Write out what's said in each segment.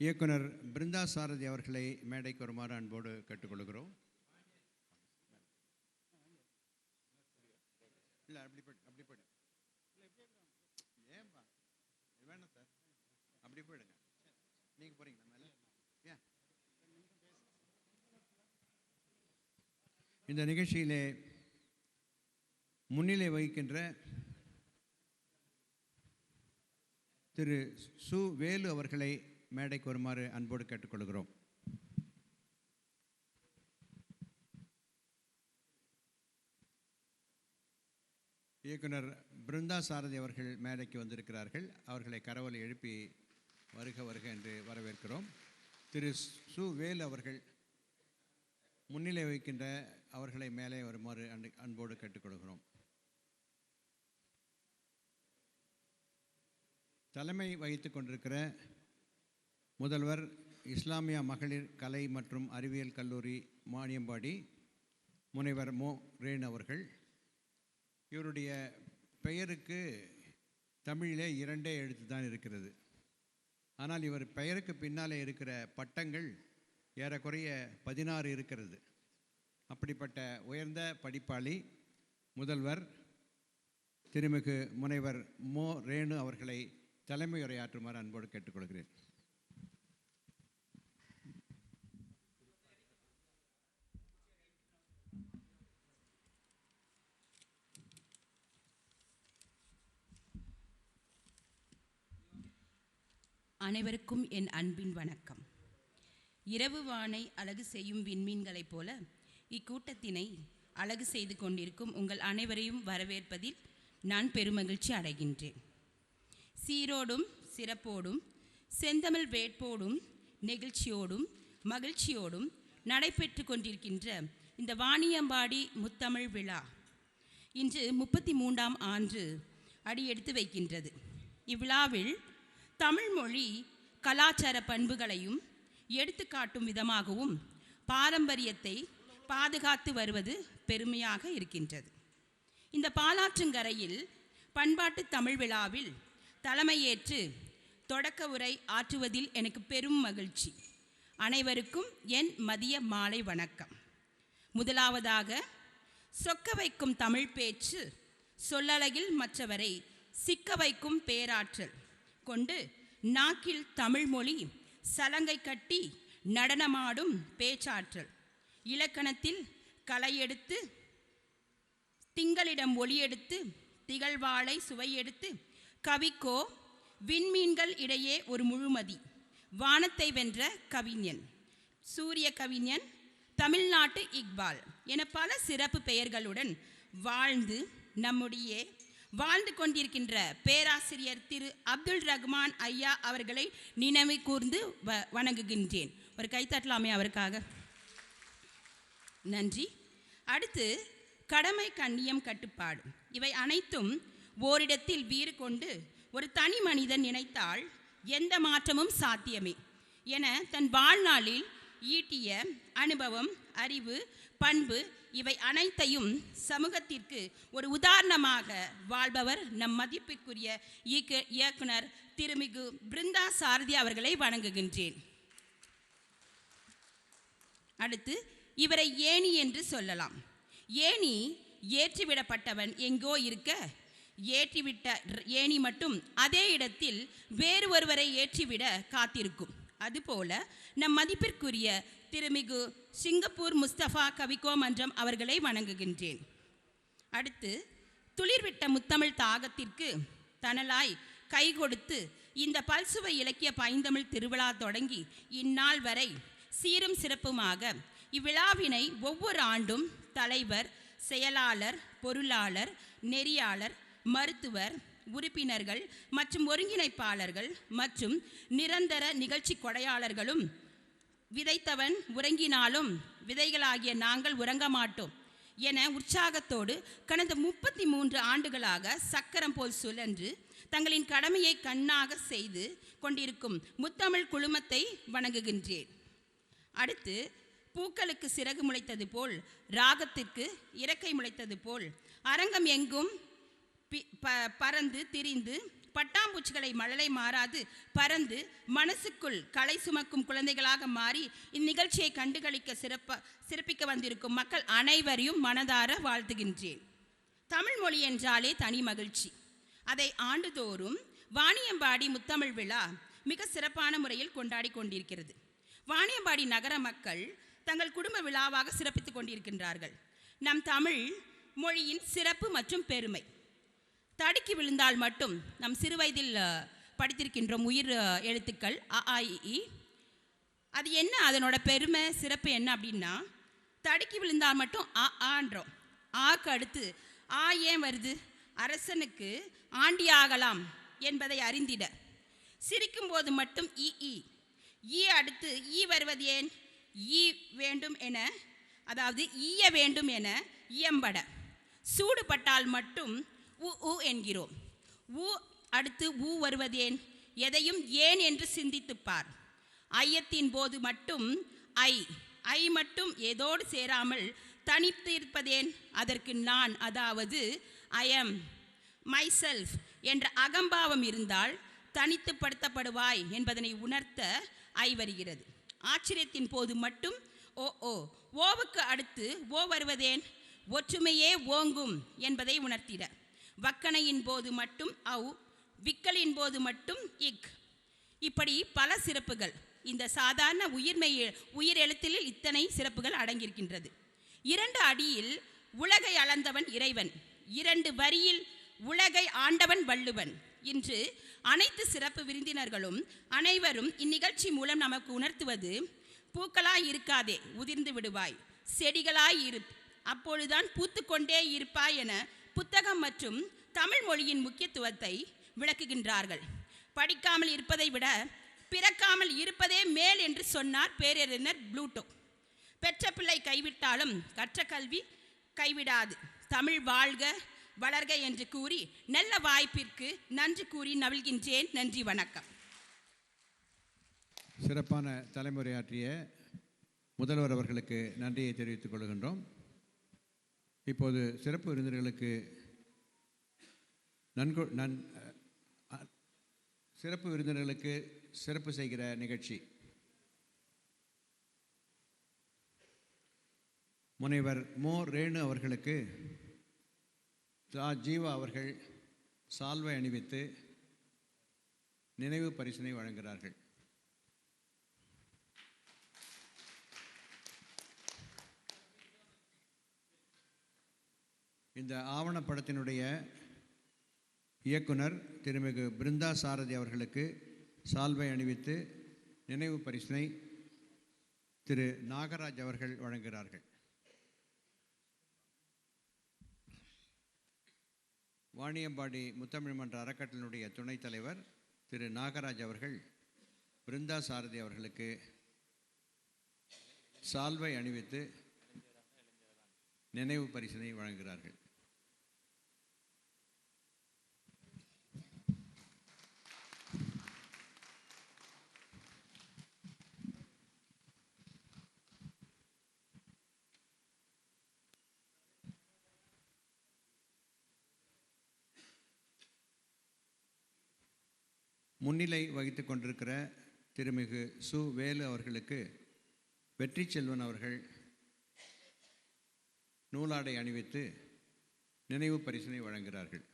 இயக்குனர் பிருந்தா சாரதி அவர்களை மேடைக்கு வருமாறு அன்போடு கேட்டுக்கொள்கிறோம். இல்லை அப்படி போய்டு அப்படி போய்டு. ஏன்பா வேணாம் சார். அப்படி போயிடுங்க. நீங்கள் போகிறீங்களா மேலே? ஏன்? இந்த நிகழ்ச்சியிலே முன்னிலை வகிக்கின்ற திரு சு வேலு அவர்களை மேடைக்கு வருமாறு அன்போடு கேட்டுக்கொள்கிறோம். இயக்குனர் பிருந்தா சாரதி அவர்கள் மேடைக்கு வந்திருக்கிறார்கள். அவர்களை கரவலை எழுப்பி வருக வருக என்று வரவேற்கிறோம். திரு சு வேல் அவர்கள் முன்னிலை வகிக்கின்ற அவர்களை மேலே வருமாறு அன்பு- அன்போடு கேட்டுக்கொள்கிறோம். தலைமை வகித்து கொண்டிருக்கிற முதல்வர் இஸ்லாமிய மகளிர் கலை மற்றும் அறிவியல் கல்லூரி மானியம்பாடி முனைவர் மோ. ரேன் அவர்கள். இவருடைய பெயருக்கு தமிழிலே இரண்டே எழுத்து தான் இருக்கிறது. ஆனால் இவர் பெயருக்கு பின்னாலே இருக்கிற பட்டங்கள் ஏறக்குறைய பதினாறு இருக்கிறது. அப்படிப்பட்ட உயர்ந்த படிப்பாளி முதல்வர் திருமிகு முனைவர் மோ. ரேணு அவர்களை தலைமை உரையாற்றுமாறு அன்போடு கேட்டுக்கொள்கிறேன். அனைவருக்கும் என் அன்பின் வணக்கம். இரவு வானை அழகு செய்யும் விண்மீன்களைப் போல இக்கூட்டத்தினை அழகு செய்து கொண்டிருக்கும் உங்கள் அனைவரையும் வரவேற்பதில் நான் பெருமகிழ்ச்சி அடைகின்றேன். சீரோடும் சிறப்போடும் செந்தமிழ் வேட்போடும் நெகிழ்ச்சியோடும் மகிழ்ச்சியோடும் நடைபெற்று கொண்டிருக்கின்ற இந்த வாணியம்பாடி முத்தமிழ் விழா இன்று முப்பத்தி மூன்றாம் ஆண்டு அடியெடுத்து வைக்கின்றது. இவ்விழாவில் தமிழ்மொழி கலாச்சார பண்புகளையும் எடுத்துக்காட்டும் விதமாகவும் பாரம்பரியத்தை பாதுகாத்து வருவது பெருமையாக இருக்கின்றது. இந்த பாலாற்றுங்கரையில் பண்பாட்டு தமிழ் விழாவில் தலைமையேற்று தொடக்க உரை ஆற்றுவதில் எனக்கு பெரும் மகிழ்ச்சி. அனைவருக்கும் என் மதிய மாலை வணக்கம். முதலாவதாக சொக்க வைக்கும் தமிழ் பேச்சு சொல்லழகில் மற்றவரை சிக்க வைக்கும் பேராற்றல். கொண்டு நாக்கில் தமிழ்மொழி சலங்கை கட்டி நடனமாடும் பேச்சாற்றல். இலக்கணத்தில் கலையெடுத்து திங்களிடம் ஒளியெடுத்து திகழ்வாளை சுவையெடுத்து கவிக்கோ விண்மீன்கள் இடையே ஒரு முழுமதி வானத்தை வென்ற கவிஞன். சூரிய கவிஞன் தமிழ்நாட்டு இக்பால் என பல சிறப்பு பெயர்களுடன் வாழ்ந்து நம்முடைய வாழ்ந்து கொண்டிருக்கின்ற பேராசிரியர் திரு அப்துல் ரஹ்மான் ஐயா அவர்களை நினைவு கூர்ந்து வ வணங்குகின்றேன். ஒரு கைத்தட்டலாமே அவருக்காக. நன்றி. அடுத்து கடமை கண்ணியம் கட்டுப்பாடு. இவை அனைத்தும் ஓரிடத்தில் வீறு கொண்டு ஒரு தனி மனிதன் நினைத்தால் எந்த மாற்றமும் சாத்தியமே. என தன் வாழ்நாளில் ஈட்டிய அனுபவம் அறிவு பண்பு இவை அனைத்தையும் சமூகத்திற்கு ஒரு உதாரணமாக வாழ்பவர் நம் மதிப்பிற்குரிய இயக்க இயக்குனர் திருமிகு பிருந்தா சாரதி அவர்களை வணங்குகின்றேன். அடுத்து இவரை ஏணி என்று சொல்லலாம். ஏணி ஏற்றிவிடப்பட்டவன் எங்கோ இருக்க ஏற்றிவிட்ட ஏணி மட்டும் அதே இடத்தில் வேறு ஒருவரை ஏற்றிவிட காத்திருக்கும். அதுபோல நம் மதிப்பிற்குரிய திருமிகு சிங்கப்பூர் முஸ்தபா கவிக்கோ மன்றம் அவர்களை வணங்குகின்றேன். அடுத்து துளிர்விட்ட முத்தமிழ் தாகத்திற்கு தனலாய் கை கொடுத்து இந்த பல்சுவை இலக்கிய பைந்தமிழ் திருவிழா தொடங்கி இந்நாள் வரை சீரும் சிறப்புமாக இவ்விழாவினை ஒவ்வொரு ஆண்டும் தலைவர் செயலாளர் பொருளாளர் நெறியாளர் மருத்துவர் உறுப்பினர்கள் மற்றும் ஒருங்கிணைப்பாளர்கள் மற்றும் நிரந்தர நிகழ்ச்சி கொடையாளர்களும் விதைத்தவன் உறங்கினாலும் விதைகளாகிய நாங்கள் உறங்க மாட்டோம் என உற்சாகத்தோடு கடந்த முப்பத்தி மூன்று ஆண்டுகளாக சக்கரம் போல் சுழன்று தங்களின் கடமையை கண்ணாக செய்து கொண்டிருக்கும் முத்தமிழ் குழுமத்தை வணங்குகின்றேன். அடுத்து பூக்களுக்கு சிறகு முளைத்தது போல் ராகத்திற்கு இறக்கை முளைத்தது போல் அரங்கம் எங்கும் பி- ப- பறந்து திரிந்து பட்டாம்பூச்சிகளை மழலை மாறாது பறந்து மனசுக்குள் களை சுமக்கும் குழந்தைகளாக மாறி இந்நிகழ்ச்சியை கண்டுகளிக்க சிறப்ப சிறப்பிக்க வந்திருக்கும் மக்கள் அனைவரையும் மனதார வாழ்த்துகின்றேன். தமிழ் மொழி என்றாலே தனி மகிழ்ச்சி. அதை ஆண்டுதோறும் வாணியம்பாடி முத்தமிழ் விழா மிக சிறப்பான முறையில் கொண்டாடி கொண்டிருக்கிறது. வாணியம்பாடி நகர மக்கள் தங்கள் குடும்ப விழாவாக சிறப்பித்துக் கொண்டிருக்கின்றார்கள். நம் தமிழ் மொழியின் சிறப்பு மற்றும் பெருமை. தடுக்கி விழுந்தால் மட்டும் நம் சிறுவயதில் படித்திருக்கின்றோம் உயிர் எழுத்துக்கள் அ ஆ இ, அது என்ன? அதனோட பெருமை சிறப்பு என்ன அப்படின்னா தடுக்கி விழுந்தால் மட்டும் அ ஆன்றோம். ஆக்கு அடுத்து ஆ ஏன் வருது? அரசனுக்கு ஆண்டியாகலாம் என்பதை அறிந்திட. சிரிக்கும் போது மட்டும் இஇ ஈ அடுத்து ஈ வருவது ஏன்? ஈ வேண்டும் என அதாவது ஈய வேண்டும் என இயம்பட. சூடுபட்டால் மட்டும் உ உ என்கிறோம். உ அடுத்து ஊ வருவதேன்? எதையும் ஏன் என்று சிந்தித்துப்பார் ஐயத்தின் போது மட்டும் ஐ. ஐ மட்டும் ஏதோடு சேராமல் தனித்து இருப்பதேன்? அதற்கு நான் அதாவது ஐஎம் மைசெல்ஃப் என்ற அகம்பாவம் இருந்தால் தனித்துப்படுத்தப்படுவாய் என்பதனை உணர்த்த ஐ வருகிறது. ஆச்சரியத்தின் போது மட்டும் ஓ ஓ. ஓவுக்கு அடுத்து ஓ வருவதேன்? ஒற்றுமையே ஓங்கும் என்பதை உணர்த்திட. வக்கணையின் போது மட்டும் ஔ விக்கலின் போது மட்டும் இக் இப்படி பல சிறப்புகள். இந்த சாதாரண உயிர்மை உயிர் எழுத்தில் இத்தனை சிறப்புகள் அடங்கியிருக்கின்றது. இரண்டு அடியில் உலகை அளந்தவன் இறைவன் இரண்டு வரியில் உலகை ஆண்டவன் வள்ளுவன் இன்று அனைத்து சிறப்பு விருந்தினர்களும் அனைவரும் இந்நிகழ்ச்சி மூலம் நமக்கு உணர்த்துவது பூக்களாய் இருக்காதே உதிர்ந்து விடுவாய் செடிகளாய் இரு அப்பொழுதுதான் பூத்துக்கொண்டே இருப்பாய் என புத்தகம் மற்றும் தமிழ் மொழியின் முக்கியத்துவத்தை விளக்குகின்றார்கள். படிக்காமல் இருப்பதை விட பிறக்காமல் இருப்பதே மேல் என்று சொன்னார் பேரறிஞர் ப்ளூட்டோ. பெற்ற பிள்ளை கைவிட்டாலும் கற்ற கல்வி கைவிடாது. தமிழ் வாழ்க வளர்க என்று கூறி நல்ல வாய்ப்பிற்கு நன்றி கூறி நவிழ்கின்றேன். நன்றி வணக்கம். சிறப்பான தலைமுறையாற்றிய முதல்வர் அவர்களுக்கு நன்றியை தெரிவித்துக் கொள்கின்றோம். இப்போது சிறப்பு விருந்தினர்களுக்கு நன்கு நன் சிறப்பு விருந்தினர்களுக்கு சிறப்பு செய்கிற நிகழ்ச்சி. முனைவர் மோ. ரேணு அவர்களுக்கு தா ஜீவா அவர்கள் சால்வை அணிவித்து நினைவு பரிசினை வழங்குகிறார்கள். இந்த ஆவணப்படத்தினுடைய இயக்குனர் திருமிகு பிருந்தா சாரதி அவர்களுக்கு சால்வை அணிவித்து நினைவு பரிசினை திரு நாகராஜ் அவர்கள் வழங்குகிறார்கள். வாணியம்பாடி முத்தமிழ் மன்ற அறக்கட்டளினுடைய துணைத் தலைவர் திரு நாகராஜ் அவர்கள் பிருந்தா சாரதி அவர்களுக்கு சால்வை அணிவித்து நினைவு பரிசினை வழங்குகிறார்கள். முன்னிலை வகித்து கொண்டிருக்கிற திருமிகு சு வேலு அவர்களுக்கு வெற்றி செல்வன் அவர்கள் நூலாடை அணிவித்து நினைவு பரிசனை வழங்குகிறார்கள்.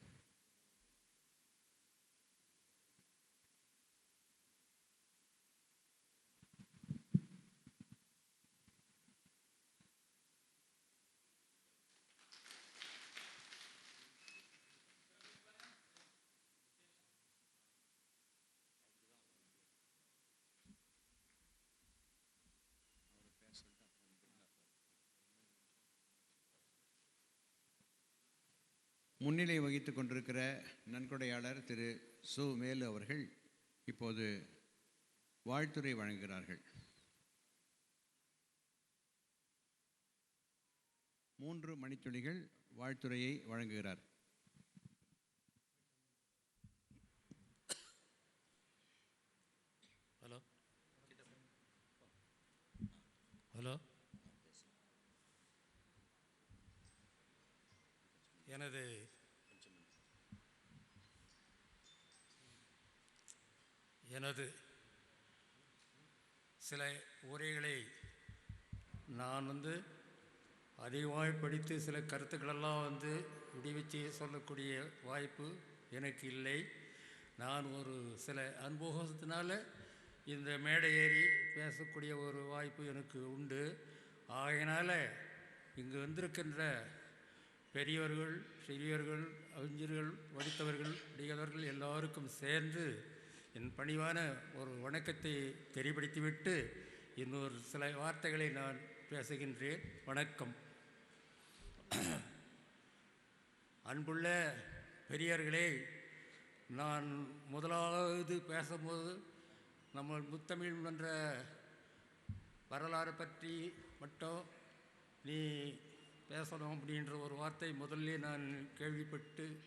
முன்னிலை வகித்துக் கொண்டிருக்கிற நன்கொடையாளர் திரு சு. மேலு அவர்கள் இப்போது வாழ்த்துறை வழங்குகிறார்கள். மூன்று மணித்துளிகள் வாழ்த்துறையை வழங்குகிறார். எனது சில உரைகளை நான் வந்து அதிகமாக படித்து சில கருத்துக்களெல்லாம் வந்து விடுவிச்சு சொல்லக்கூடிய வாய்ப்பு எனக்கு இல்லை. நான் ஒரு சில அனுபவத்தினால இந்த மேடை ஏறி பேசக்கூடிய ஒரு வாய்ப்பு எனக்கு உண்டு. ஆகையினால் இங்கு வந்திருக்கின்ற பெரியவர்கள் சிறியவர்கள் அறிஞர்கள் படித்தவர்கள் படிக்காதவர்கள் எல்லாருக்கும் சேர்ந்து என் பணிவான ஒரு வணக்கத்தை தெரியப்படுத்திவிட்டு இன்னொரு சில வார்த்தைகளை நான் பேசுகின்றேன். வணக்கம். அன்புள்ள பெரியவர்களே நான் முதலாவது பேசும்போது நம்ம முத்தமிழ் என்ற வரலாறு பற்றி மட்டும் நீ பேசணும் அப்படின்ற ஒரு வார்த்தை முதல்ல நான் கேள்விப்பட்டு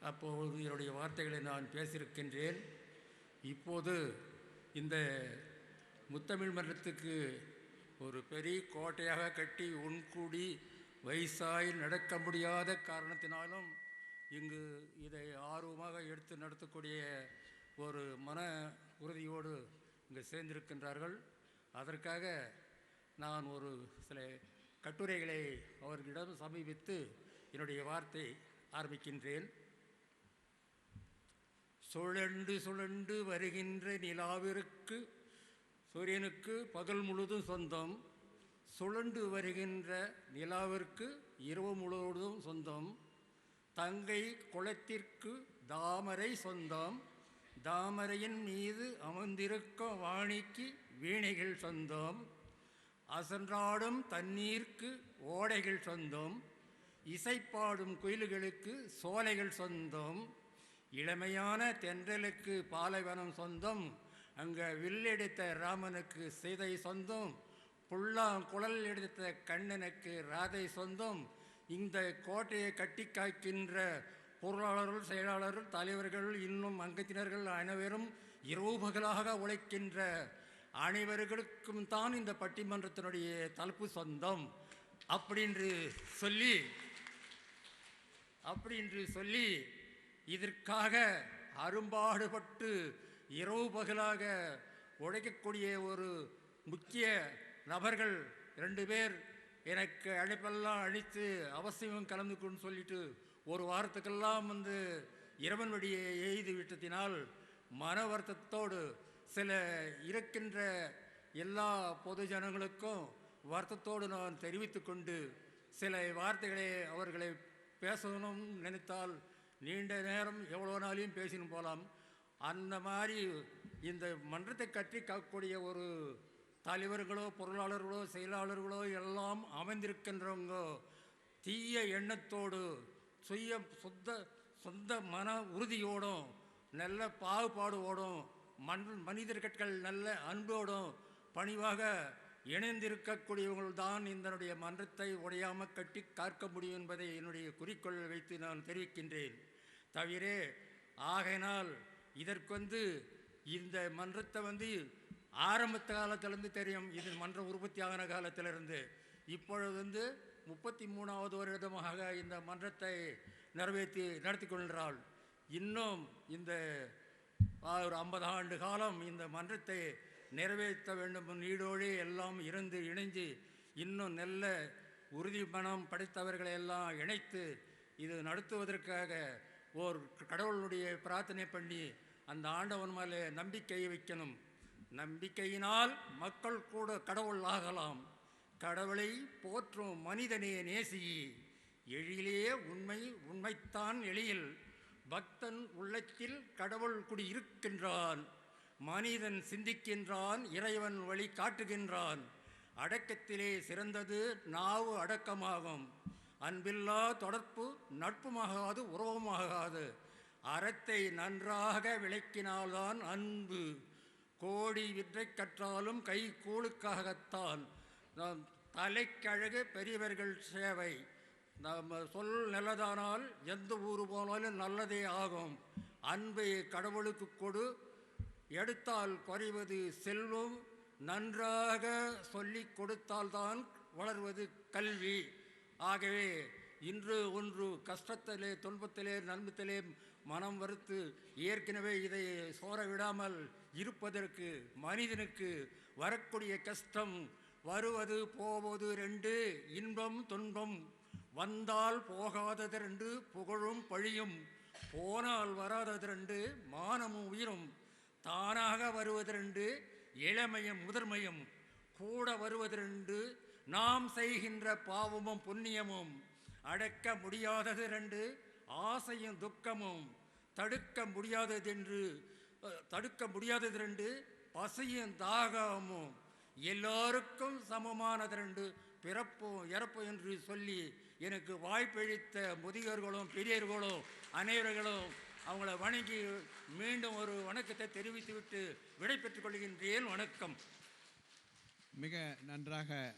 அப்போது என்னுடைய வார்த்தைகளை நான் பேசியிருக்கின்றேன். இப்போது இந்த முத்தமிழ் மன்றத்துக்கு ஒரு பெரிய கோட்டையாக கட்டி உன்கூடி வயசாய் நடக்க முடியாத காரணத்தினாலும் இங்கு இதை ஆர்வமாக எடுத்து நடத்தக்கூடிய ஒரு மன உறுதியோடு இங்கு சேர்ந்திருக்கின்றார்கள். அதற்காக நான் ஒரு சில கட்டுரைகளை அவர்களிடம் சமீபித்து என்னுடைய வார்த்தை ஆரம்பிக்கின்றேன். சுழண்டு சுழண்டு வருகின்ற நிலாவிற்கு சூரியனுக்கு பகல் முழுதும் சொந்தம் சுழண்டு வருகின்ற நிலாவிற்கு இரவு முழுவதும் சொந்தம் தங்கை குளத்திற்கு தாமரை சொந்தம் தாமரையின் மீது அமர்ந்திருக்கும் வாணிக்கு வீணைகள் சொந்தம் அசன்றாடும் தண்ணீர்க்கு ஓடைகள் சொந்தம் இசைப்பாடும் குயில்களுக்கு சோலைகள் சொந்தம் இளமையான தென்றலுக்கு பாலைவனம் சொந்தம் அங்கே வில்லெடுத்த ராமனுக்கு சீதை சொந்தம் புல்லாங்குழல் எடுத்த கண்ணனுக்கு ராதை சொந்தம். இந்த கோட்டையை கட்டி காக்கின்ற பொருளாளர்கள் செயலாளர்கள் தலைவர்கள் இன்னும் அங்கத்தினர்கள் அனைவரும் இரவு பகலாக உழைக்கின்ற அனைவர்களுக்கும் தான் இந்த பட்டிமன்றத்தினுடைய தலைப்பு சொந்தம். அப்படின்று சொல்லி அப்படின்று சொல்லி இதற்காக அரும்பாடுபட்டு இரவு பகலாக உழைக்கக்கூடிய ஒரு முக்கிய நபர்கள் ரெண்டு பேர் எனக்கு அழைப்பெல்லாம் அழித்து அவசியம் கலந்துக்கணும்னு சொல்லிட்டு ஒரு வாரத்துக்கெல்லாம் வந்து இறைவன் வழியை எய்து விட்டதினால் மன வருத்தத்தோடு சில இருக்கின்ற எல்லா பொது ஜனங்களுக்கும் வருத்தத்தோடு நான் தெரிவித்து கொண்டு சில வார்த்தைகளை அவர்களை பேசணும் நினைத்தால் நீண்ட நேரம் எவ்வளோ நாளையும் பேசினு போகலாம் அந்த மாதிரி இந்த மன்றத்தை கட்டி காக்கக்கூடிய ஒரு தலைவர்களோ பொருளாளர்களோ செயலாளர்களோ எல்லாம் அமைந்திருக்கின்றவங்க தீய எண்ணத்தோடு சுய சுத்த சொந்த மன உறுதியோடும் நல்ல பாகுபாடோடும் மன் மனிதர்கள் நல்ல அன்போடும் பணிவாக இணைந்திருக்கக்கூடியவர்கள் தான் இதனுடைய மன்றத்தை உடையாமல் கட்டி காக்க முடியும் என்பதை என்னுடைய குறிக்கோள் வைத்து நான் தெரிவிக்கின்றேன். தவிர ஆகையினால் இதற்கு வந்து இந்த மன்றத்தை வந்து ஆரம்பத்த காலத்திலேருந்து தெரியும். இது மன்ற உற்பத்தி ஆகின காலத்திலிருந்து. இப்பொழுது வந்து முப்பத்தி மூணாவது வருடமாக இந்த மன்றத்தை நிறைவேற்றி நடத்தி கொள்கிறாள். இன்னும் இந்த ஒரு ஐம்பது ஆண்டு காலம் இந்த மன்றத்தை நிறைவேற்ற வேண்டும். நீடோழி எல்லாம் இருந்து இணைஞ்சு இன்னும் நல்ல உறுதி மனம் படைத்தவர்களை எல்லாம் இணைத்து இது நடத்துவதற்காக ஓர் கடவுளுடைய பிரார்த்தனை பண்ணி அந்த ஆண்டவன் மேலே நம்பிக்கையை வைக்கணும். நம்பிக்கையினால் மக்கள் கூட கடவுள் ஆகலாம். கடவுளை போற்றும் மனிதனே நேசி எழிலே உண்மை உண்மைத்தான் எளியில் பக்தன் உள்ளத்தில் கடவுள் குடி இருக்கின்றான். மனிதன் சிந்திக்கின்றான் இறைவன் வழி காட்டுகின்றான். அடக்கத்திலே சிறந்தது நாவு அடக்கமாகும். அன்பில்லா தொடர்பு நட்புமாகாது உறவுமாகாது. அறத்தை நன்றாக விளக்கினால்தான் அன்பு. கோடி விற்றை கற்றாலும் கை கூழுக்காகத்தான். நாம் தலைக்கழகு பெரியவர்கள் சேவை. நம்ம சொல் நல்லதானால் எந்த ஊர் போனாலும் நல்லதே ஆகும். அன்பை கடவுளுக்கு கொடு. எடுத்தால் குறைவது செல்வம். நன்றாக சொல்லி கொடுத்தால்தான் வளர்வது கல்வி. ஆகவே இன்று ஒன்று கஷ்டத்திலே துன்பத்திலே நன்மத்திலே மனம் வறுத்து ஏற்கனவே இதை சோர விடாமல் இருப்பதற்கு மனிதனுக்கு வரக்கூடிய கஷ்டம் வருவது போவது ரெண்டு இன்பம் துன்பம் வந்தால் போகாதது ரெண்டு புகழும் பழியும் போனால் வராதது ரெண்டு மானமும் உயிரும் தானாக வருவது ரெண்டு இளமையும் முதன்மையும் கூட வருவது ரெண்டு நாம் செய்கின்ற பாவமும் புண்ணியமும் அடக்க முடியாதது ரெண்டு ஆசையும் துக்கமும். தடுக்க முடியாதது என்று தடுக்க முடியாதது ரெண்டு பசியும் தாகமும். எல்லோருக்கும் சமமானது ரெண்டு பிறப்பும் இறப்பும் என்று சொல்லி எனக்கு வாய்ப்பளித்த முதியோர்களும் பெரியர்களும் அனைவர்களும் அவங்கள வணங்கி மீண்டும் ஒரு வணக்கத்தை தெரிவித்துவிட்டு விடை பெற்றுக் கொள்கின்றேன். வணக்கம். மிக நன்றாக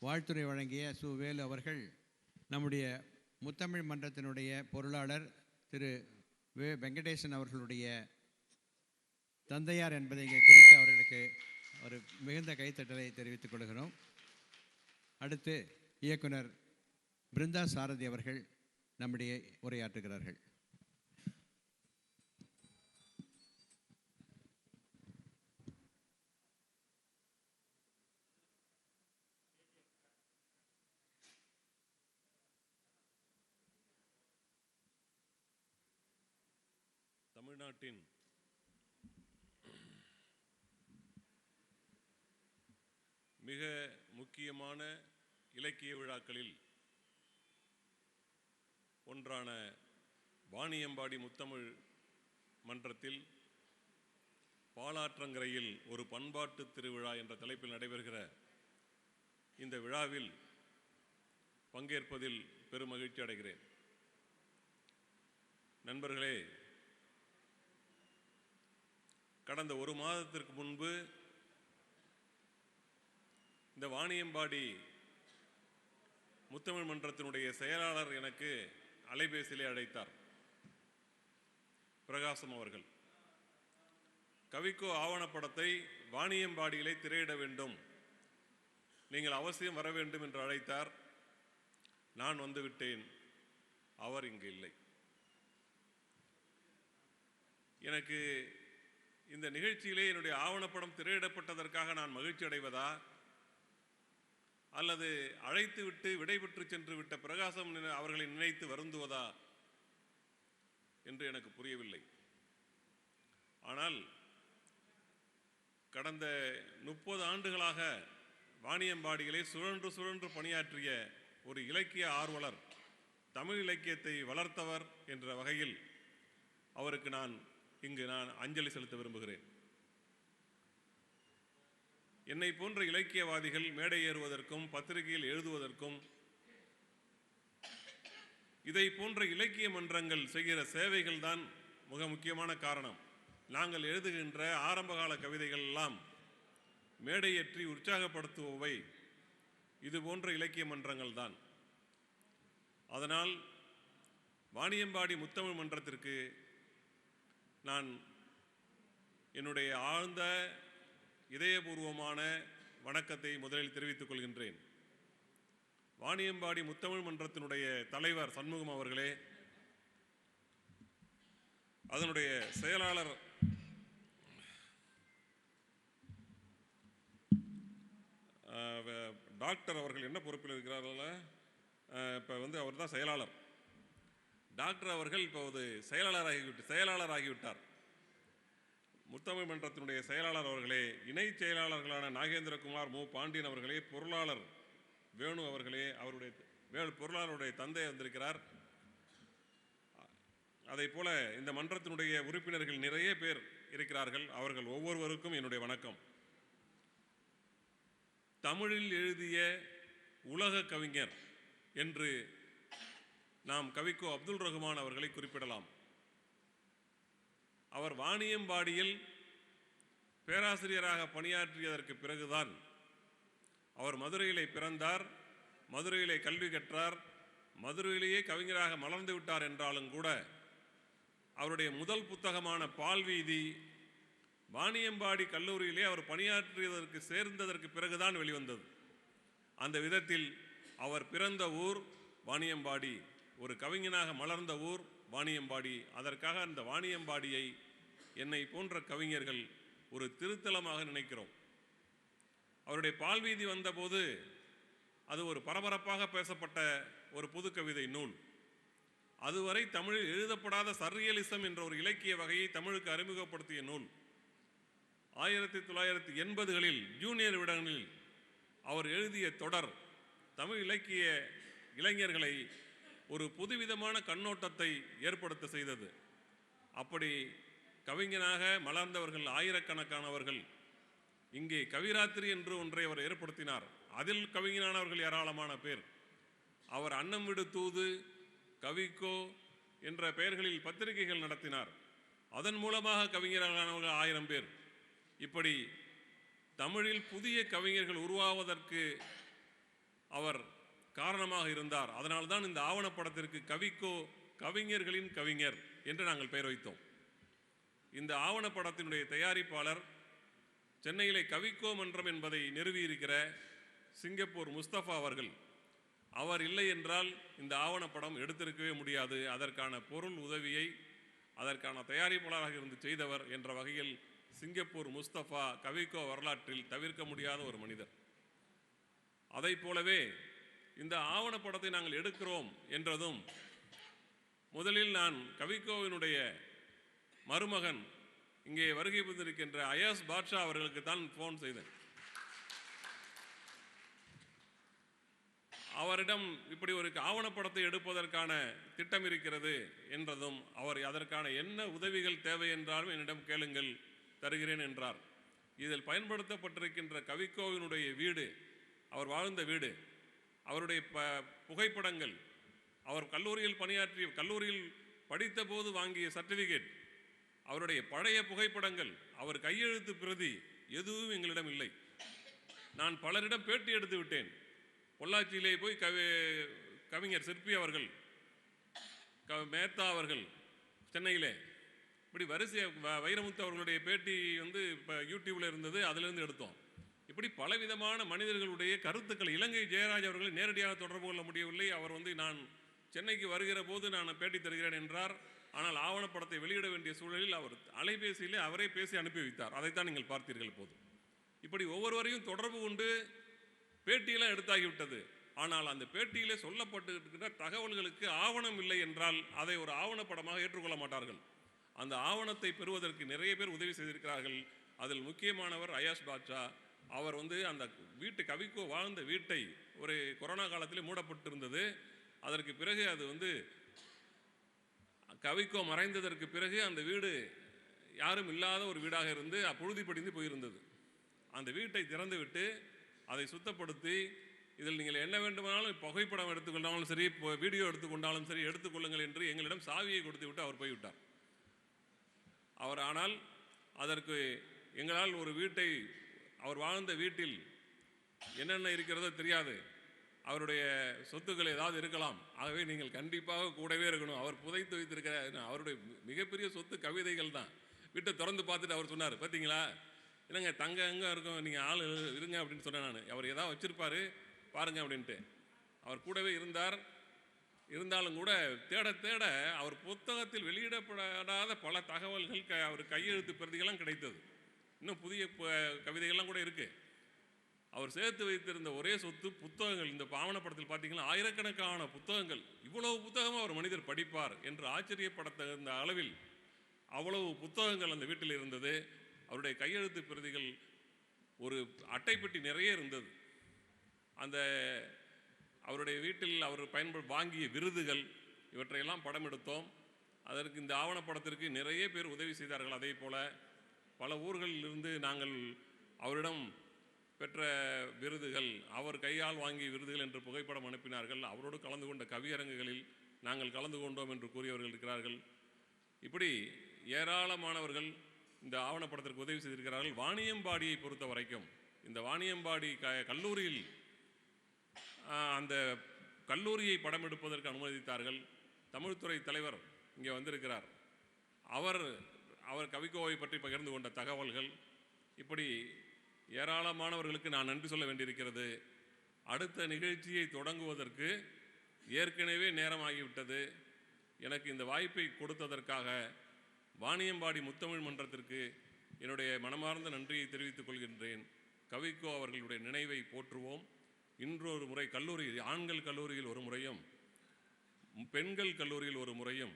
வாழ்த்துரை வழங்கிய சு. வேலு அவர்கள் நம்முடைய முத்தமிழ் மன்றத்தினுடைய பொருளாளர் திரு. வே. வெங்கடேசன் அவர்களுடைய தந்தையார் என்பதை இங்கே குறித்து அவர்களுக்கு ஒரு மிகுந்த கைத்தட்டலை தெரிவித்துக் கொள்கிறோம். அடுத்து இயக்குனர் பிருந்தா சாரதி அவர்கள் நம்முடைய உரையாற்றுகிறார்கள். தமிழ்நாட்டின் மிக முக்கியமான இலக்கிய விழாக்களில் ஒன்றான வாணியம்பாடி முத்தமிழ் மன்றத்தில் பாலாற்றங்கரையில் ஒரு பண்பாட்டு திருவிழா என்ற தலைப்பில் நடைபெறுகிற இந்த விழாவில் பங்கேற்பதில் பெரும் மகிழ்ச்சி அடைகிறேன். நண்பர்களே கடந்த ஒரு மாதத்திற்கு முன்பு இந்த வாணியம்பாடி முத்தமிழ் மன்றத்தினுடைய செயலாளர் எனக்கு அலைபேசியிலே அழைத்தார். பிரகாசம் அவர்கள். கவிக்கோ ஆவணப்படத்தை வாணியம்பாடியிலே திரையிட வேண்டும். நீங்கள் அவசியம் வர வேண்டும் என்று அழைத்தார். நான் வந்துவிட்டேன் அவர் இங்கு இல்லை. எனக்கு இந்த நிகழ்ச்சியிலே என்னுடைய ஆவணப்படம் திரையிடப்பட்டதற்காக நான் மகிழ்ச்சி அடைவதா? அல்லது அழைத்து விட்டு விடைபெற்று சென்று விட்ட பிரகாசம் அவர்களை நினைத்து வருந்துவதா? என்று எனக்கு புரியவில்லை. ஆனால் கடந்த முப்பது ஆண்டுகளாக வாணியம்பாடிகளை சுழன்று சுழன்று பணியாற்றிய ஒரு இலக்கிய ஆர்வலர் தமிழ் இலக்கியத்தை வளர்த்தவர் என்ற வகையில் அவருக்கு நான் இங்கு நான் அஞ்சலி செலுத்த விரும்புகிறேன். என்னை போன்ற இலக்கியவாதிகள் மேடை ஏறுவதற்கும் பத்திரிகையில் எழுதுவதற்கும் இதை போன்ற இலக்கிய மன்றங்கள் செய்கிற சேவைகள் தான் மிக முக்கியமான காரணம். நாங்கள் எழுதுகின்ற ஆரம்பகால கவிதைகள் எல்லாம் மேடையேற்றி உற்சாகப்படுத்துபவை. இது போன்ற இலக்கிய மன்றங்கள் தான். அதனால் வாணியம்பாடி முத்தமிழ் மன்றத்திற்கு நான் என்னுடைய ஆழ்ந்த இதயபூர்வமான வணக்கத்தை முதலில் தெரிவித்துக் கொள்கின்றேன். வாணியம்பாடி முத்தமிழ் மன்றத்தினுடைய தலைவர் சண்முகம் அவர்களே அதனுடைய செயலாளர் டாக்டர் அவர்கள் என்ன பொறுப்பில் இருக்கிறார்கள் இப்போ வந்து அவர் தான் செயலாளர். டாக்டர் அவர்கள் இப்போது செயலாளராகிவிட்டு செயலாளர் ஆகிவிட்டார் முத்தமிழ் மன்றத்தினுடைய செயலாளர் அவர்களே இணை செயலாளர்களான நாகேந்திரகுமார் மு. பாண்டியன் அவர்களே பொருளாளர் வேணு அவர்களே அவருடைய வேணு பொருளாளருடைய தந்தை வந்திருக்கிறார். அதை போல இந்த மன்றத்தினுடைய உறுப்பினர்கள் நிறைய பேர் இருக்கிறார்கள். அவர்கள் ஒவ்வொருவருக்கும் என்னுடைய வணக்கம். தமிழில் எழுதிய உலக கவிஞர் என்று நாம் கவிக்கோ அப்துல் ரஹ்மான் அவர்களை குறிப்பிடலாம். அவர் வாணியம்பாடியில் பேராசிரியராக பணியாற்றியதற்கு பிறகுதான் அவர் மதுரையிலே பிறந்தார் மதுரையிலே கல்வி கற்றார் மதுரையிலேயே கவிஞராக மலர்ந்து விட்டார் என்றாலும் கூட அவருடைய முதல் புத்தகமான பால்வீதி வாணியம்பாடி கல்லூரியிலே அவர் பணியாற்றியதற்கு சேர்ந்ததற்கு பிறகுதான் வெளிவந்தது. அந்த விதத்தில் அவர் பிறந்த ஊர் வாணியம்பாடி. ஒரு கவிஞனாக மலர்ந்த ஊர் வாணியம்பாடி. அதற்காக அந்த வாணியம்பாடியை என்னை போன்ற கவிஞர்கள் ஒரு திருத்தலமாக நினைக்கிறோம். அவருடைய பால்வீதி வந்தபோது அது ஒரு பரபரப்பாக பேசப்பட்ட ஒரு புது கவிதை நூல். அதுவரை தமிழில் எழுதப்படாத சர்ரியலிசம் என்ற ஒரு இலக்கிய வகையை தமிழுக்கு அறிமுகப்படுத்திய நூல். ஆயிரத்தி தொள்ளாயிரத்தி எண்பதுகளில் ஜூனியர் விடங்களில் அவர் எழுதிய தொடர் தமிழ் இலக்கிய இளைஞர்களை ஒரு புதுவிதமான கண்ணோட்டத்தை ஏற்படுத்த செய்தது. அப்படி கவிஞனாக மலர்ந்தவர்கள் ஆயிரக்கணக்கானவர்கள் இங்கே கவிராத்திரி என்று ஒன்றை அவர் ஏற்படுத்தினார். அதில் கவிஞனானவர்கள் ஏராளமான பேர். அவர் அன்னம் விடு தூது கவிக்கோ என்ற பெயர்களில் பத்திரிகைகள் நடத்தினார். அதன் மூலமாக கவிஞர்களானவர்கள் ஆயிரம் பேர். இப்படி தமிழில் புதிய கவிஞர்கள் உருவாவதற்கு அவர் காரணமாக இருந்தார். அதனால்தான் இந்த ஆவணப்படத்திற்கு கவிக்கோ கவிஞர்களின் கவிஞர் என்று நாங்கள் பெயர் வைத்தோம். இந்த ஆவணப்படத்தினுடைய தயாரிப்பாளர் சென்னையிலே கவிக்கோ மன்றம் என்பதை நிறுவியிருக்கிற சிங்கப்பூர் முஸ்தபா அவர்கள் அவர் இல்லை என்றால் இந்த ஆவணப்படம் எடுத்திருக்கவே முடியாது. அதற்கான பொருள் உதவியை அதற்கான தயாரிப்பாளராக இருந்து செய்தவர் என்ற வகையில் சிங்கப்பூர் முஸ்தபா கவிக்கோ வரலாற்றில் தவிர்க்க முடியாத ஒரு மனிதர். அதைப் போலவே இந்த ஆவணப்படத்தை நாங்கள் எடுக்கிறோம் என்றதும் முதலில் நான் கவிக்கோவினுடைய மருமகன் இங்கே வருகை புரிந்திருக்கின்ற அயாஸ் பாட்ஷா அவர்களுக்கு தான் ஃபோன் செய்தேன். அவரிடம் இப்படி ஒரு ஆவணப்படத்தை எடுப்பதற்கான திட்டம் இருக்கிறது என்றதும் அவர் அதற்கான என்ன உதவிகள் தேவை என்றாலும் என்னிடம் கேளுங்கள் தருகிறேன் என்றார். இதில் பயன்படுத்தப்பட்டிருக்கின்ற கவிக்கோவினுடைய வீடு அவர் வாழ்ந்த வீடு அவருடைய ப புகைப்படங்கள் அவர் கல்லூரியில் பணியாற்றிய கல்லூரியில் படித்த போது வாங்கிய சர்டிஃபிகேட் அவருடைய பழைய புகைப்படங்கள் அவர் கையெழுத்து பிரதி எதுவும் எங்களிடம் இல்லை. நான் பலரிடம் பேட்டி எடுத்து விட்டேன். பொள்ளாச்சியிலே போய் கவி கவிஞர் சிற்பி அவர்கள் க மேத்தா அவர்கள் சென்னையிலே இப்படி வரிசை வ- வைரமுத்து அவர்களுடைய பேட்டி வந்து இப்போ யூடியூப்பில் இருந்தது அதிலிருந்து எடுத்தோம். இப்படி பலவிதமான மனிதர்களுடைய கருத்துக்கள் இலங்கை ஜெயராஜ் அவர்களை நேரடியாக தொடர்பு கொள்ள முடியவில்லை. அவர் வந்து நான் சென்னைக்கு வருகிற போது நான் பேட்டி தருகிறேன் என்றார். ஆனால் ஆவணப்படத்தை வெளியிட வேண்டிய சூழலில் அவர் அலைபேசியிலே அவரே பேசி அனுப்பி வைத்தார். அதைத்தான் நீங்கள் பார்த்தீர்கள் போது இப்படி ஒவ்வொருவரையும் தொடர்பு கொண்டு பேட்டியெல்லாம் எடுத்தாகிவிட்டது. ஆனால் அந்த பேட்டியிலே சொல்லப்பட்டிருக்கிற தகவல்களுக்கு ஆவணம் இல்லை என்றால் அதை ஒரு ஆவணப்படமாக ஏற்றுக்கொள்ள மாட்டார்கள். அந்த ஆவணத்தை பெறுவதற்கு நிறைய பேர் உதவி செய்திருக்கிறார்கள். அதில் முக்கியமானவர் அயாஷ் பாட்ஷா. அவர் வந்து அந்த வீட்டு கவிக்கோ வாழ்ந்த வீட்டை ஒரு கொரோனா காலத்திலே மூடப்பட்டிருந்தது. அதற்கு பிறகு அது வந்து கவிக்கோ மறைந்ததற்கு பிறகு அந்த வீடு யாரும் இல்லாத ஒரு வீடாக இருந்து அப்பொழுதி படிந்து போயிருந்தது. அந்த வீட்டை திறந்துவிட்டு அதை சுத்தப்படுத்தி இதில் நீங்கள் என்ன வேண்டுமானாலும் புகைப்படம் எடுத்துக்கொண்டாலும் சரி இப்போ வீடியோ எடுத்துக்கொண்டாலும் சரி எடுத்துக்கொள்ளுங்கள் என்று எங்களிடம் சாவியை கொடுத்து விட்டு அவர் போய்விட்டார். அவர் ஆனால் அதற்கு எங்களால் ஒரு வீட்டை அவர் வாழ்ந்த வீட்டில் என்னென்ன இருக்கிறதோ தெரியாது. அவருடைய சொத்துக்கள் ஏதாவது இருக்கலாம். ஆகவே நீங்கள் கண்டிப்பாக கூடவே இருக்கணும். அவர் புதைத்து வைத்திருக்கிற அவருடைய மிகப்பெரிய சொத்து கவிதைகள் தான். வீட்டை திறந்து பார்த்துட்டு அவர் சொன்னார். பார்த்தீங்களா இல்லைங்க தங்க எங்கே இருக்கும்? நீங்கள் ஆள் இருங்க அப்படின்னு சொன்னேன் நான். அவர் ஏதாவது வச்சுருப்பார்? பாருங்க அப்படின்ட்டு. அவர் கூடவே இருந்தார். இருந்தாலும் கூட தேட தேட அவர் புத்தகத்தில் வெளியிடப்படாத பல தகவல்கள் க அவர் கையெழுத்து பிரதிகளும் கிடைத்தது. இன்னும் புதிய ப- கவிதைகள்லாம் கூட இருக்கு. அவர் சேர்த்து வைத்திருந்த ஒரே சொத்து புத்தகங்கள். இந்த ஆவணப்படத்தில் பார்த்தீங்கன்னா ஆயிரக்கணக்கான புத்தகங்கள். இவ்வளவு புத்தகம் அவர் மனிதர் படிப்பார் என்று ஆச்சரியப்படத்தகுந்த அளவில் அவ்வளவு புத்தகங்கள் அந்த வீட்டில் இருந்தது. அவருடைய கையெழுத்து பிரதிகள் ஒரு அட்டைப்பெட்டி நிறைய இருந்தது. அந்த அவருடைய வீட்டில் அவர் பயன்படு வாங்கிய விருதுகள் இவற்றையெல்லாம் படம் எடுத்தோம். அதற்கு இந்த ஆவணப்படத்திற்கு நிறைய பேர் உதவி செய்தார்கள். அதே போல் பல ஊர்களில் இருந்து நாங்கள் அவரிடம் பெற்ற விருதுகள் அவர் கையால் வாங்கிய விருதுகள் என்று புகைப்படம் அனுப்பினார்கள். அவரோடு கலந்து கொண்ட கவியரங்குகளில் நாங்கள் கலந்து கொண்டோம் என்று கூறியவர்கள் இருக்கிறார்கள். இப்படி ஏராளமானவர்கள் இந்த ஆவணப்படத்திற்கு உதவி செய்திருக்கிறார்கள். வாணியம்பாடியை பொறுத்த வரைக்கும் இந்த வாணியம்பாடி க கல்லூரியில் அந்த கல்லூரியை படம் எடுப்பதற்கு அனுமதித்தார்கள். தமிழ்துறை தலைவர் இங்கே வந்திருக்கிறார். அவர் அவர் கவிக்கோவை பற்றி பகிர்ந்து கொண்ட தகவல்கள். இப்படி ஏராளமானவர்களுக்கு நான் நன்றி சொல்ல வேண்டியிருக்கிறது. அடுத்த நிகழ்ச்சியை தொடங்குவதற்கு ஏற்கனவே நேரமாகிவிட்டது. எனக்கு இந்த வாய்ப்பை கொடுத்ததற்காக வாணியம்பாடி முத்தமிழ் மன்றத்திற்கு என்னுடைய மனமார்ந்த நன்றியை தெரிவித்துக் கொள்கின்றேன். கவிக்கோ அவர்களுடைய நினைவை போற்றுவோம். இன்றொரு முறை கல்லூரி ஆண்கள் கல்லூரியில் ஒரு முறையும் பெண்கள் கல்லூரியில் ஒரு முறையும்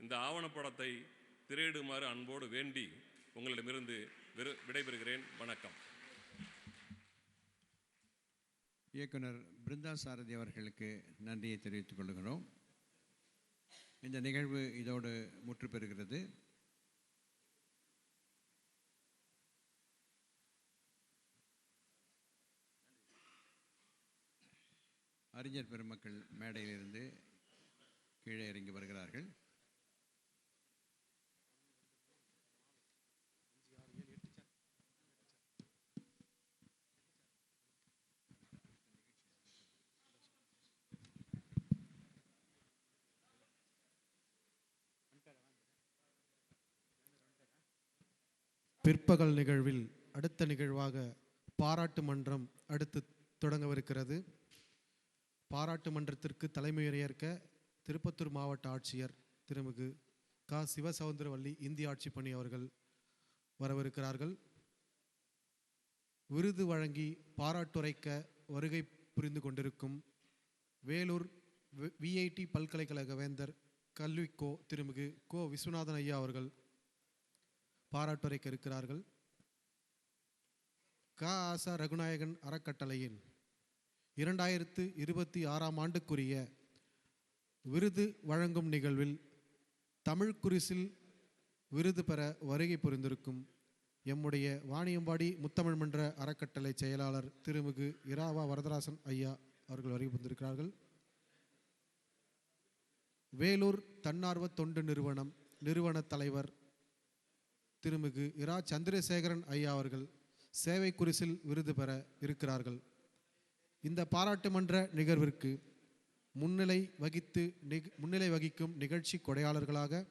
இந்த ஆவணப்படத்தை திரையிடுமாறு அன்போடு வேண்டி உங்களிடமிருந்து விரு- விடைபெறுகிறேன். வணக்கம். இயக்குனர் பிருந்தா சாரதி அவர்களுக்கு நன்றியை தெரிவித்துக் கொள்கிறோம். இந்த நிகழ்வு இதோடு முற்று பெறுகிறது அறிஞர் பெருமக்கள் மேடையிலிருந்து கீழே இறங்கி வருகிறார்கள். பிற்பகல் நிகழ்வில் அடுத்த நிகழ்வாக பாராட்டு மன்றம் அடுத்து தொடங்கவிருக்கிறது. பாராட்டு மன்றத்திற்கு தலைமையேற்க திருப்பத்தூர் மாவட்ட ஆட்சியர் திருமிகு க. சிவசவுந்தரவல்லி இந்திய ஆட்சி பணி அவர்கள் வரவிருக்கிறார்கள். விருது வழங்கி பாராட்டுரைக்க வருகை புரிந்து கொண்டிருக்கும் வேலூர் விஐடி பல்கலைக்கழக வேந்தர் கல்விக்கோ திருமிகு கோ. விஸ்வநாதன் ஐயா அவர்கள் பாராட்டுரைக்க இருக்கிறார்கள். க. ஆசா ரகுநாயகன் அறக்கட்டளையின் இரண்டாயிரத்து இருபத்தி ஆறாம் ஆண்டுக்குரிய விருது வழங்கும் நிகழ்வில் தமிழ் குரிசில் விருது பெற வருகை புரிந்திருக்கும் எம்முடைய வாணியம்பாடி முத்தமிழ் மன்ற அறக்கட்டளை செயலாளர் திருமிகு இராவா வரதராசன் ஐயா அவர்கள் வருகை புரிந்திருக்கிறார்கள். வேலூர் தன்னார்வ தொண்டு நிறுவனம் நிறுவன தலைவர் திருமிகு இரா சந்திரசேகரன் ஐயா அவர்கள் சேவை குரிசில் விருது பெற இருக்கிறார்கள். இந்த பாராட்டுமன்ற நிகழ்விற்கு முன்னிலை வகித்து நிக முன்னிலை வகிக்கும் நிகழ்ச்சி கொடையாளர்களாக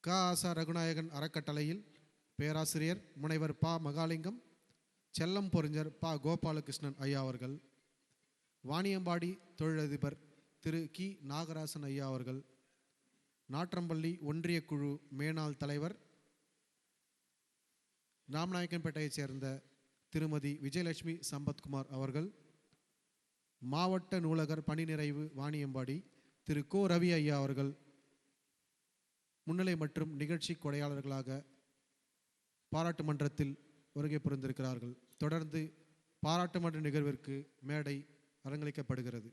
க. ஆசா ரகுநாயகன் அறக்கட்டளையில் பேராசிரியர் முனைவர் பா. மகாலிங்கம் செல்லம் பொறிஞர் ப. கோபாலகிருஷ்ணன் ஐயா அவர்கள் வாணியம்பாடி தொழிலதிபர் திரு. கி. நாகராசன் ஐயா அவர்கள் நாற்றம்பள்ளி ஒன்றிய குழு மேனாள் தலைவர் ராமநாயக்கன்பேட்டையைச் சேர்ந்த திருமதி விஜயலட்சுமி சம்பத்குமார் அவர்கள் மாவட்ட நூலகர் பணி நிறைவு வாணியம்பாடி திரு கோ ரவி ஐயா அவர்கள் முன்னிலை மற்றும் நிகழ்ச்சி கொடையாளர்களாக பாராட்டு மன்றத்தில் வருகை புரிந்திருக்கிறார்கள். தொடர்ந்து பாராட்டு மன்ற நிகழ்விற்கு மேடை அரங்கலிக்கப்படுகிறது